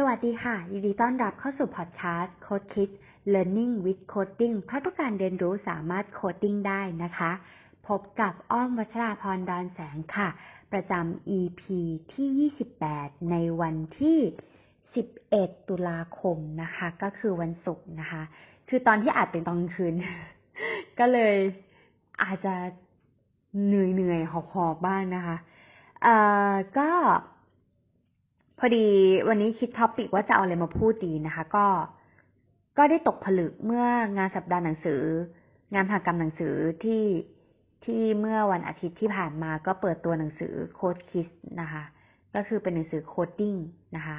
สวัสดีค่ะ ยินดีต้อนรับเข้าสู่พอดแคสต์ Code Kids Learning with Coding เพราะทุกการเรียนรู้สามารถโคดดิ้งได้นะคะ พบกับอ้อมวัชราพรดอนแสงค่ะ ประจำ EP ที่ 28 ในวันที่ 11 ตุลาคมนะคะ ก็คือวันศุกร์นะคะ คือตอนที่อัดเป็นตอนคืน ก็เลยอาจจะเหนื่อยๆหอบหอบๆบ้างนะคะ เอ่อ ก็ พอดีวันนี้คิดท็อปิกว่าจะเอาอะไรมาพูดดีนะคะ ก็ ก็ได้ตกผลึกเมื่องานสัปดาห์หนังสือ งานมหากรรมหนังสือที่ที่เมื่อวันอาทิตย์ที่ผ่านมาก็เปิดตัวหนังสือโค้ดคิสนะคะ ก็คือเป็นหนังสือโคดดิ้งนะคะ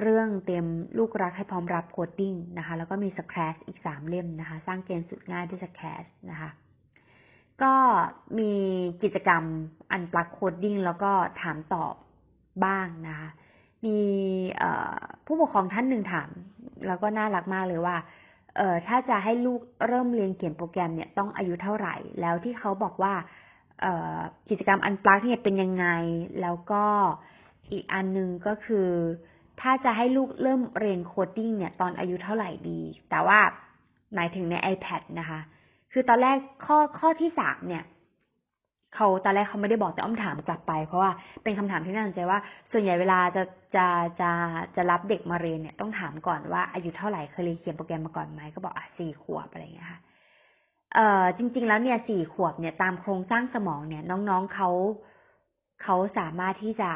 เรื่องเตรียมลูกรักให้พร้อมรับโคดดิ้งนะคะ แล้วก็มีสแครชอีกสามเล่มนะคะ สร้างเกณฑ์สุดง่ายด้วยสแครชนะคะ ก็มีกิจกรรมอันปลักโคดดิ้งแล้วก็ถามตอบ บ้างนะคะมีผู้ปกครองท่านหนึ่งถาม แล้วก็น่ารักมากเลยว่าเออถ้าจะให้ลูกเริ่มเรียนเขียนโปรแกรมเนี่ยต้องอายุเท่าไหร่ แล้วที่เขาบอกว่าเออกิจกรรมอันปลักเนี่ยเป็นยังไง แล้วก็อีกอันหนึงก็คือ ถ้าจะให้ลูกเริ่มเรียนโคดดิ้งเนี่ยตอนอายุเท่าไหร่ดี แต่ว่าหมายถึงใน iPad นะคะ คือตอนแรกข้อข้อที่สามเนี่ย เขาตอนแรกเขาไม่ได้บอกแต่อ้อมถามกลับไป เพราะว่าเป็นคำถามที่น่าสนใจว่า ส่วนใหญ่เวลาจะจะจะจะรับเด็กมาเรียนเนี่ยต้องถามก่อนว่าอายุเท่าไหร่เคยเรียนเขียนโปรแกรมมาก่อนไหมก็บอกอะสี่ขวบอะไรอย่างเงี้ยค่ะเอ่อจริง ๆ แล้วเนี่ยสี่ขวบเนี่ยตามโครงสร้างสมองเนี่ยน้องๆเขาเขาสามารถที่จะ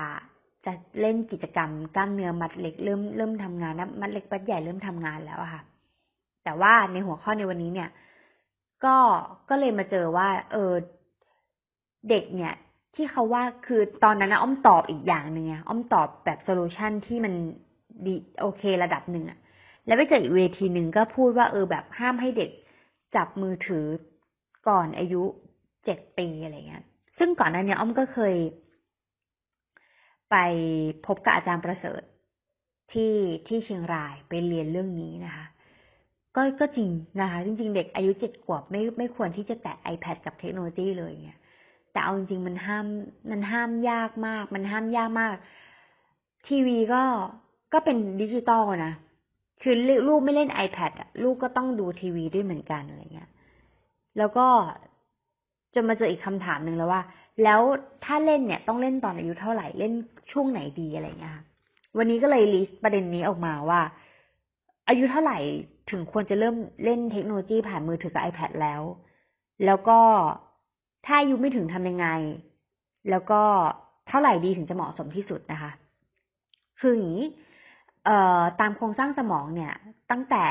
จะเล่นกิจกรรมกล้ามเนื้อมัดเล็กเริ่มเริ่มทำงานนะมัดเล็กมัดใหญ่เริ่มทำงานแล้วอะค่ะ แต่ว่าในหัวข้อในวันนี้เนี่ย ก็ก็เลยมาเจอว่า เออ เด็กเนี่ย ที่เขาว่าคือตอนนั้นนะอ้อมตอบอีกอย่างหนึ่งไงอ้อมตอบแบบโซลูชันที่มันดีโอเคระดับหนึ่งอะแล้วไปเจออีกเวทีหนึ่งก็พูดว่าเออแบบห้ามให้เด็กจับมือถือก่อนอายุเจ็ดปีอะไรเงี้ย ซึ่งก่อนหน้านี้อ้อมก็เคย ไปพบกับอาจารย์ประเสริฐที่ที่เชียงรายไปเรียนเรื่องนี้นะคะ ก็ก็จริงนะคะ จริง ๆ เด็กอายุเจ็ดขวบไม่ไม่ควรที่จะแตะ iPad กับเทคโนโลยีเลยเงี้ย แต่เอาจริงๆมันห้ามมันห้ามยากมาก มันห้ามยากมาก ทีวีก็ก็เป็นดิจิตอลนะคือลูกไม่เล่น iPad อะลูกก็ต้องดูทีวีด้วยเหมือนกันอะไรเงี้ยแล้วก็จนมาเจออีกคำถามหนึ่งแล้วว่า แล้วถ้าเล่นเนี่ยต้องเล่นตอนอายุเท่าไหร่เล่นช่วงไหนดีอะไรเงี้ยวันนี้ก็เลยลิสต์ประเด็นนี้ออกมาว่า อายุเท่าไหร่ถึงควรจะเริ่มเล่นเทคโนโลยีผ่านมือถือกับ iPad แล้ว แล้วก็ ถ้าอายุไม่ถึงทำยังไง แล้วก็เท่าไหร่ดีถึงจะเหมาะสมที่สุดนะคะ คืออย่างนี้ตามโครงสร้างสมองเนี่ย ตั้งแต่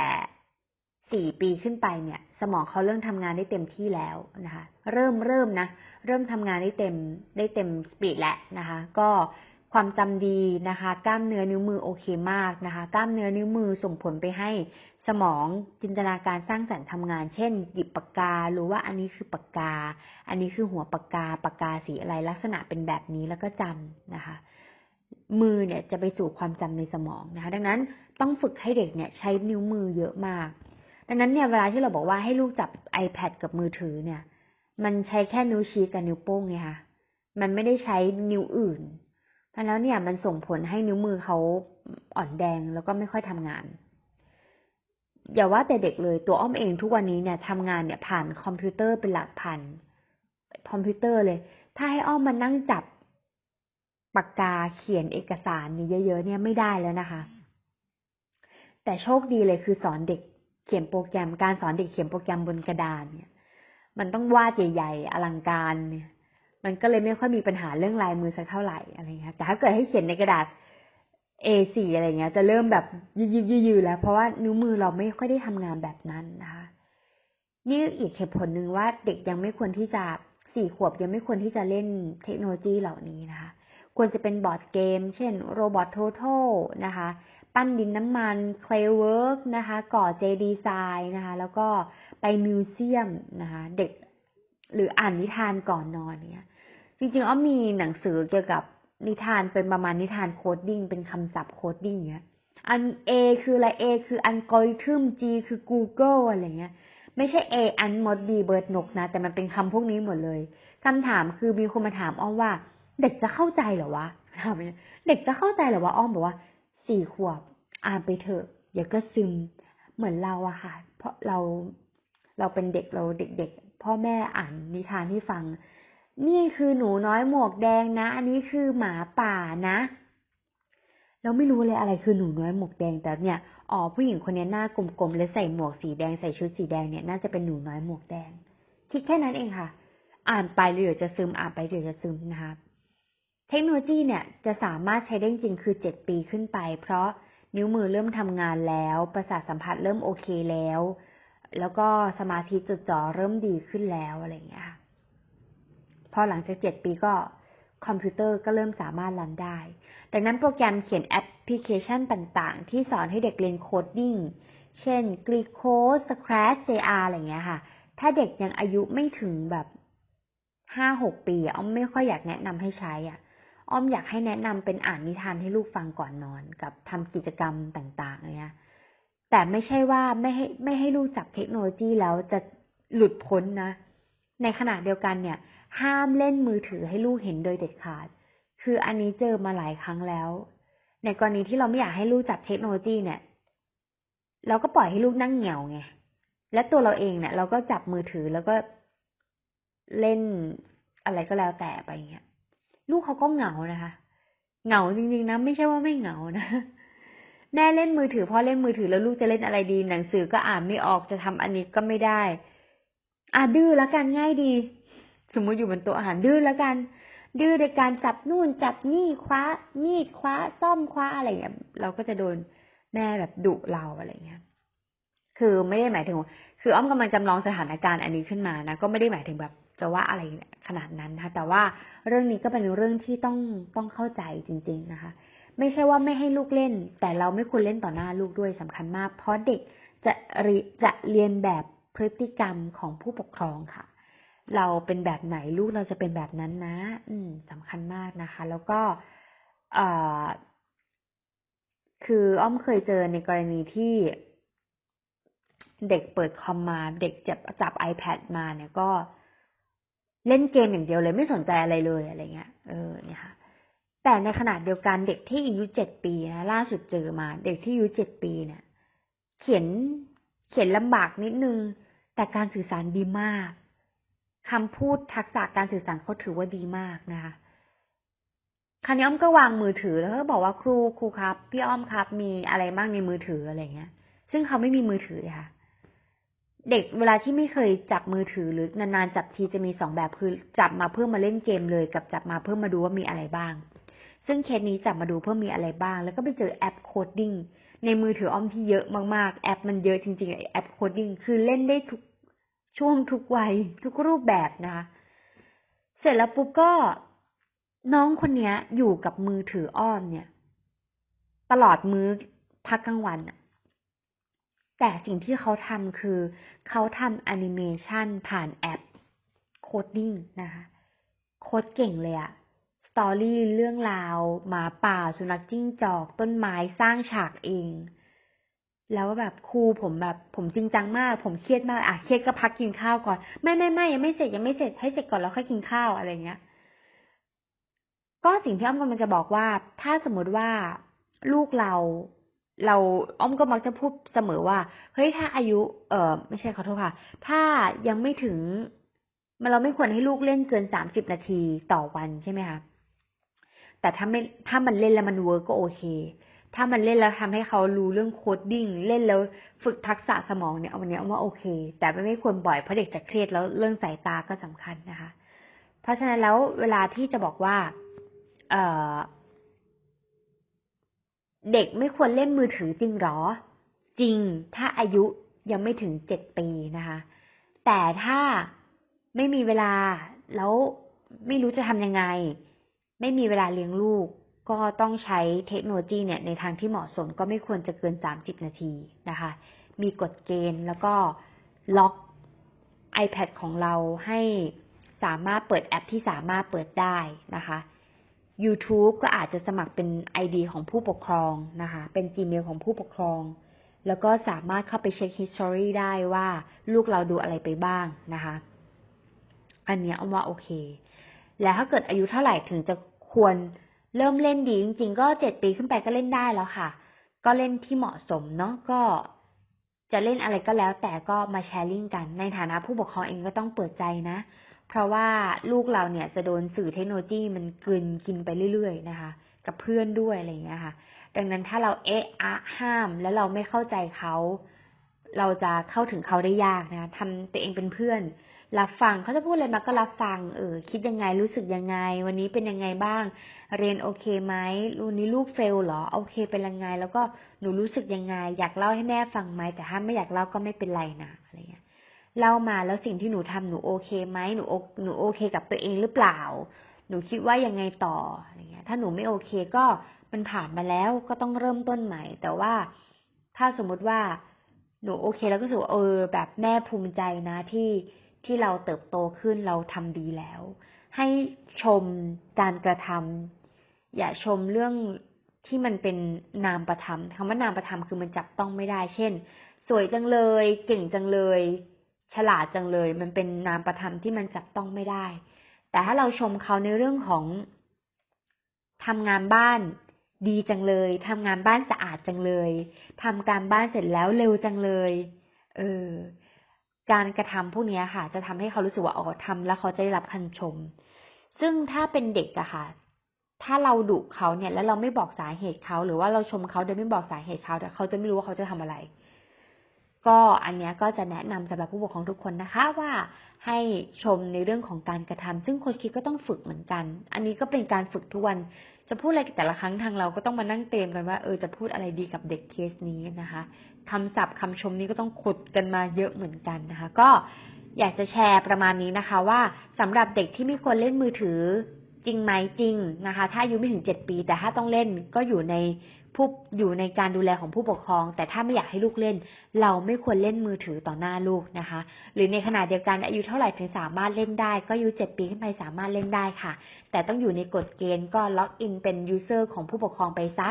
สี่ปีขึ้นไปเนี่ย สมองเขาเริ่มทำงานได้เต็มที่แล้วนะคะ เริ่มเริ่มนะ เริ่มทำงานได้เต็มได้เต็มสปีดแล้วนะคะ ก็ ความจำดีนะคะ กล้ามเนื้อนิ้วมือโอเคมากนะคะ กล้ามเนื้อนิ้วมือส่งผลไปให้สมองจินตนาการสร้างสรรค์ทำงาน เช่น หยิบปากกา รู้ว่าอันนี้คือปากกา อันนี้คือหัวปากกา ปากกาสีอะไรลักษณะเป็นแบบนี้แล้วก็จำนะคะ มือเนี่ยจะไปสู่ความจำในสมองนะคะ ดังนั้นต้องฝึกให้เด็กเนี่ยใช้นิ้วมือเยอะมาก ดังนั้นเนี่ยเวลาที่เราบอกว่าให้ลูกจับ iPad กับมือถือเนี่ย มันใช้แค่นิ้วชี้กับนิ้วโป้งไงคะมันไม่ได้ใช้นิ้วอื่น แล้วเนี่ยมันส่งผลให้นิ้วมือเขาอ่อนแดงแล้วก็ไม่ค่อยทำงาน อย่าว่าแต่เด็กเลยตัวอ้อมเองทุกวันนี้เนี่ยทำงานเนี่ยผ่านคอมพิวเตอร์เป็นหลักพันคอมพิวเตอร์เลย ถ้าให้อ้อมมานั่งจับปากกาเขียนเอกสารนี่เยอะๆเนี่ยไม่ได้แล้วนะคะ แต่โชคดีเลยคือสอนเด็กเขียนโปรแกรมการสอนเด็กเขียนโปรแกรมบนกระดานเนี่ย มันต้องวาดใหญ่ๆอลังการเนี่ย มันก็เลยไม่ค่อยมีปัญหาเรื่องลายมือสักเท่าไหร่อะไรเงี้ยแต่ถ้าเกิดให้เขียนในกระดาษ A4 อะไรเงี้ย จะเริ่มแบบยืดยืดยืดแล้ว เพราะว่านิ้วมือเราไม่ค่อยได้ทำงานแบบนั้นนะคะนี่อีกเหตุผลหนึ่งว่าเด็กยังไม่ควรที่จะสี่ขวบยังไม่ควรที่จะเล่นเทคโนโลยีเหล่านี้นะคะ ควรจะเป็นบอร์ดเกม เช่นโรบอทโททนะคะ ปั้นดินน้ำมันเคลเวิร์กนะคะ ก่อเจดีไซน์นะคะ แล้วก็ไปมิวเซียมนะคะ เด็ก หรืออ่านนิทานก่อนนอนเนี่ย จริงๆอ้อมีหนังสือเกี่ยวกับนิทานเป็นประมาณนิทานโคดดิ้งเป็นคำศัพท์โคดดิ้งเงี้ย อัน A คืออะไร A คืออัลกอริทึม G คือ Google อะไรเงี้ย ไม่ใช่ A อันมด B เบิร์ดนกนะ แต่มันเป็นคำพวกนี้หมดเลยคำถามคือมีคนมาถามอ้อมว่า เด็กจะเข้าใจเหรอวะถามเด็กจะเข้าใจเหรอวะอ้อมบอกว่าสี่ขวบ อ่านไปเถอะเดี๋ยวก็ซึมเหมือนเราอะค่ะ เพราะเราเราเป็นเด็กเราเด็กๆ พ่อแม่อ่านนิทานให้ฟัง นี่คือหนูน้อยหมวกแดงนะ อันนี้คือหมาป่านะ เราไม่รู้เลยอะไรคือหนูน้อยหมวกแดงแต่เนี่ยอ๋อผู้หญิงคนนี้หน้ากลมๆและใส่หมวกสีแดงใส่ชุดสีแดงเนี่ยน่าจะเป็นหนูน้อยหมวกแดง คิดแค่นั้นเองค่ะ อ่านไปเดี๋ยวจะซึมอ่านไปเดี๋ยวจะซึมนะคะเทคโนโลยีเนี่ยจะสามารถใช้ได้จริงคือเจ็ดปีขึ้นไป เพราะนิ้วมือเริ่มทำงานแล้ว ประสาทสัมผัสเริ่มโอเคแล้ว แล้วก็สมาธิจดจ่อเริ่มดีขึ้นแล้วอะไรอย่างเงี้ยค่ะพอหลังจากเจ็ดปีก็คอมพิวเตอร์ก็เริ่มสามารถรันได้ ดังนั้นโปรแกรมเขียนแอปพลิเคชันต่างๆ ที่สอนให้เด็กเรียนโคดดิ้ง เช่น Greek Code Scratch JR อะไรเงี้ยค่ะ ถ้าเด็กยังอายุไม่ถึงแบบห้าหกปีอ้อมไม่ค่อยอยากแนะนำให้ใช้อะ อ้อมอยากให้แนะนำเป็นอ่านนิทานให้ลูกฟังก่อนนอนกับทำกิจกรรมต่างๆอะไรเนี้ย แต่ไม่ใช่ว่าไม่ให้ไม่ให้ลูกจับเทคโนโลยีแล้วจะหลุดพ้นนะ ในขณะเดียวกันเนี่ย ห้ามเล่นมือถือให้ลูกเห็นโดยเด็ดขาด คืออันนี้เจอมาหลายครั้งแล้ว ในกรณีที่เราไม่อยากให้ลูกจับเทคโนโลยีเนี่ย เราก็ปล่อยให้ลูกนั่งเหงาไง และตัวเราเองเนี่ย เราก็จับมือถือแล้วก็เล่นอะไรก็แล้วแต่ไปเงี้ย ลูกเขาก็เหงานะคะ เหงาจริงๆนะ ไม่ใช่ว่าไม่เหงานะ แม่เล่นมือถือพ่อเล่นมือถือแล้วลูกจะเล่นอะไรดี หนังสือก็อ่านไม่ออกจะทำอันนี้ก็ไม่ได้อะดื้อแล้วกันง่ายดี สมมติอยู่บนโต๊ะอาหารดื้อแล้วกัน ดื้อในการจับนู่นจับนี่คว้ามีดคว้าซ่อมคว้าอะไรอย่างเงี้ยเราก็จะโดนแม่แบบดุเราอะไรเงี้ย คือไม่ได้หมายถึง คืออ้อมกำลังจำลองสถานการณ์อันนี้ขึ้นมานะ ก็ไม่ได้หมายถึงแบบจะว่าอะไรขนาดนั้นนะคะ แต่ว่าเรื่องนี้ก็เป็นเรื่องที่ต้องต้องเข้าใจจริง ๆนะคะ ไม่ใช่ว่าไม่ให้ลูกเล่น แต่เราไม่ควรเล่นต่อหน้าลูกด้วยสำคัญมาก เพราะเด็กจะจะเรียนแบบพฤติกรรมของผู้ปกครองค่ะ เราเป็นแบบไหนลูกเราจะเป็นแบบนั้นนะ อืมสำคัญมากนะคะ แล้วก็เอ่อคืออ้อมเคยเจอในกรณีที่เด็กเปิดคอมมาเด็กจับจับ iPad มาเนี่ยก็เล่นเกมอย่างเดียวเลยไม่สนใจอะไรเลยอะไรเงี้ย เออเนี่ยค่ะ แต่ในขณะเดียวกันเด็กที่อายุเจ็ดปีนะล่าสุดเจอมา เด็กที่อายุเจ็ดปีเนี่ย เขียนเขียนลำบากนิดนึง แต่การสื่อสารดีมากคำพูดทักษะการสื่อสารเขาถือว่าดีมากนะคะคราวนี้อ้อมก็วางมือถือแล้วก็บอกว่าครูครูครับ พี่อ้อมครับ มีอะไรบ้างในมือถืออะไรเงี้ย ซึ่งเขาไม่มีมือถือค่ะ เด็กเวลาที่ไม่เคยจับมือถือหรือนานๆจับทีจะมีสองแบบคือจับมาเพื่อมาเล่นเกมเลย กับจับมาเพื่อมาดูว่ามีอะไรบ้าง ซึ่งเคสนี้จับมาดูเพื่อมีอะไรบ้าง แล้วก็ไปเจอแอปโคดดิ้งในมือถืออ้อมที่เยอะมากๆ แอปมันเยอะจริงๆแอปโคดดิ้งคือเล่นได้ทุกช่วงทุกวัยทุกรูปแบบนะคะเสร็จแล้วปุ๊บก็น้องคนนี้อยู่กับมือถืออ้อมเนี่ย ตลอดมื้อพักกลางวันแต่สิ่งที่เขาทำคือ เขาทำแอนิเมชันผ่านแอปโคดดิ้งนะคะโคดเก่งเลยอะ ตอรี่เรื่องราว หมาป่า สุนัขจิ้งจอก ต้นไม้สร้างฉากเอง แล้วแบบครูผมแบบ ผมจริงจังมาก ผมเครียดมากอะเครียดก็พักกินข้าวก่อน ไม่ไม่ไม่ยังไม่เสร็จยังไม่เสร็จให้เสร็จก่อนแล้วค่อยกินข้าวอะไรเงี้ย ก็สิ่งที่อ้อมกำลังจะบอกว่า ถ้าสมมติว่าลูกเราเราอ้อมก็มักจะพูดเสมอว่า เฮ้ยถ้าอายุ เออไม่ใช่ขอโทษค่ะ ถ้ายังไม่ถึงมันเราไม่ควรให้ลูกเล่นเกินสามสิบนาทีต่อวันใช่ไหมคะ แต่ถ้าไม่ถ้ามันเล่นแล้วมันเวิร์กก็โอเค ถ้ามันเล่นแล้วทำให้เขารู้เรื่องโคดดิ้งเล่นแล้วฝึกทักษะสมองเนี่ยวันนี้เอาว่าโอเค แต่ไม่ไม่ควรบ่อยเพราะเด็กจะเครียดแล้วเรื่องสายตาก็สำคัญนะคะ เพราะฉะนั้นแล้วเวลาที่จะบอกว่าเออเด็กไม่ควรเล่นมือถือจริงหรอ จริง ถ้าอายุยังไม่ถึงเจ็ดปีนะคะ แต่ถ้าไม่มีเวลาแล้วไม่รู้จะทำยังไง ไม่มีเวลาเลี้ยงลูก ก็ต้องใช้เทคโนโลยีเนี่ยในทางที่เหมาะสมก็ไม่ควรจะเกินสามสิบนาทีนะคะ มีกฎเกณฑ์แล้วก็ล็อก iPad ของเราให้สามารถเปิดแอปที่สามารถเปิดได้นะคะ YouTube ก็อาจจะสมัครเป็น ID ของผู้ปกครองนะคะ เป็น Gmail ของผู้ปกครอง แล้วก็สามารถเข้าไปเช็ค history ได้ว่าลูกเราดูอะไรไปบ้างนะคะ อันนี้เอาว่าโอเค แล้วถ้าเกิดอายุเท่าไหร่ถึงจะ ควรเริ่มเล่นดีจริง ๆ ก็เจ็ดปีขึ้นไปก็เล่นได้แล้วค่ะ ก็เล่นที่เหมาะสมเนาะก็จะเล่นอะไรก็แล้ว แต่ก็มาแชร์ลิงกัน ในฐานะผู้ปกครองเองก็ต้องเปิดใจนะ เพราะว่าลูกเราเนี่ยจะโดนสื่อเทคโนโลยีมันกลืนกินไปเรื่อยๆนะคะ กับเพื่อนด้วยอะไรอย่างเงี้ยค่ะ ดังนั้นถ้าเราเอะอะห้ามแล้วเราไม่เข้าใจเขา เราจะเข้าถึงเขาได้ยากนะคะทำตัวเองเป็นเพื่อน รับฟังเขาจะพูดอะไรมาก็รับฟัง เออ คิดยังไงรู้สึกยังไง วันนี้เป็นยังไงบ้าง เรียนโอเคไหมวันนี้ลูกเฟลเหรอ โอเคเป็นยังไง แล้วก็หนูรู้สึกยังไง อยากเล่าให้แม่ฟังไหมแต่ถ้าไม่อยากเล่าก็ไม่เป็นไรนะอะไรเงี้ยเล่ามาแล้วสิ่งที่หนูทำหนูโอเคไหมหนูโอหนูโอเค กับตัวเองหรือเปล่า หนูคิดว่ายังไงต่ออะไรเงี้ย ถ้าหนูไม่โอเคก็มันผ่านมาแล้วก็ต้องเริ่มต้นใหม่ แต่ว่าถ้าสมมุติว่าหนูโอเคแล้วก็รู้สึกว่าเออแบบแม่ภูมิใจนะที่ ที่เราเติบโตขึ้นเราทำดีแล้ว ให้ชมการกระทำอย่าชมเรื่องที่มันเป็นนามประธรรมคำว่านามประธรรมคือมันจับต้องไม่ได้ เช่น สวยจังเลย เก่งจังเลย ฉลาดจังเลย มันเป็นนามประธรรมที่มันจับต้องไม่ได้ แต่ถ้าเราชมเขาในเรื่องของทำงานบ้านดีจังเลยทำงานบ้านสะอาดจังเลยทำการบ้านเสร็จแล้วเร็วจังเลย เออ การกระทำพวกนี้ค่ะ จะทำให้เขารู้สึกว่าอ๋อทำแล้วเขาจะได้รับคำชม ซึ่งถ้าเป็นเด็กอะค่ะ ถ้าเราดุเขาเนี่ย แล้วเราไม่บอกสาเหตุเขา หรือว่าเราชมเขาโดยไม่บอกสาเหตุเขาแต่เขาจะไม่รู้ว่าเขาจะทำอะไร ก็อันนี้ก็จะแนะนำสำหรับผู้ปกครองทุกคนนะคะว่าให้ชมในเรื่องของการกระทำซึ่งคนคิดก็ต้องฝึกเหมือนกัน อันนี้ก็เป็นการฝึกทุกวัน จะพูดอะไรแต่ละครั้งทางเราก็ต้องมานั่งเตรียมกันว่าเออจะพูดอะไรดีกับเด็กเคสนี้นะคะคำศัพท์คำชมนี้ก็ต้องขุดกันมาเยอะเหมือนกันนะคะ ก็อยากจะแชร์ประมาณนี้นะคะ ว่าสำหรับเด็กที่ไม่ควรเล่นมือถือ จริงไหมจริงนะคะ ถ้าอายุไม่ถึงเจ็ดปี แต่ถ้าต้องเล่นก็อยู่ในผู้อยู่ในการดูแลของผู้ปกครอง แต่ถ้าไม่อยากให้ลูกเล่น เราไม่ควรเล่นมือถือต่อหน้าลูกนะคะ หรือในขณะเดียวกันอายุเท่าไหร่ถึงสามารถเล่นได้ ก็อายุเจ็ดปีขึ้นไปสามารถเล่นได้ค่ะ แต่ต้องอยู่ในกฎเกณฑ์ก็ล็อกอินเป็นยูเซอร์ของผู้ปกครองไปซะ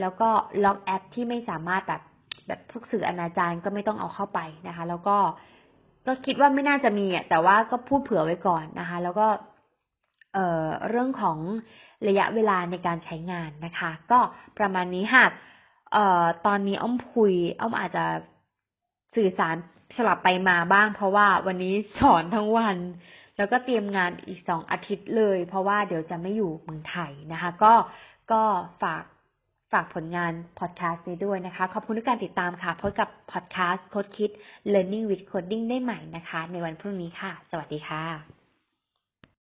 แล้วก็ล็อกแอปที่ไม่สามารถแบบแบบพวกสื่ออนาจารก็ไม่ต้องเอาเข้าไปนะคะ แล้วก็ก็คิดว่าไม่น่าจะมีอะแต่ว่าก็พูดเผื่อไว้ก่อนนะคะ แล้วก็ เเรื่องของระยะเวลาในการใช้งานนะคะ ก็ประมาณนี้หากเอ่อตอนนี้อ้อมคุยอ้อมอาจจะสื่อสารสลับไปมาบ้าง เพราะว่าวันนี้สอนทั้งวัน แล้วก็เตรียมงานอีกสองอาทิตย์เลย เพราะว่าเดี๋ยวจะไม่อยู่เมืองไทยนะคะ ก็ก็ฝากฝากผลงานพอดแคสต์นี้ด้วยนะคะ ขอบคุณทุกการติดตามค่ะพบกับพอดแคสต์โค้ดคิด Learning with Coding ได้ใหม่นะคะ ในวันพรุ่งนี้ค่ะ สวัสดีค่ะ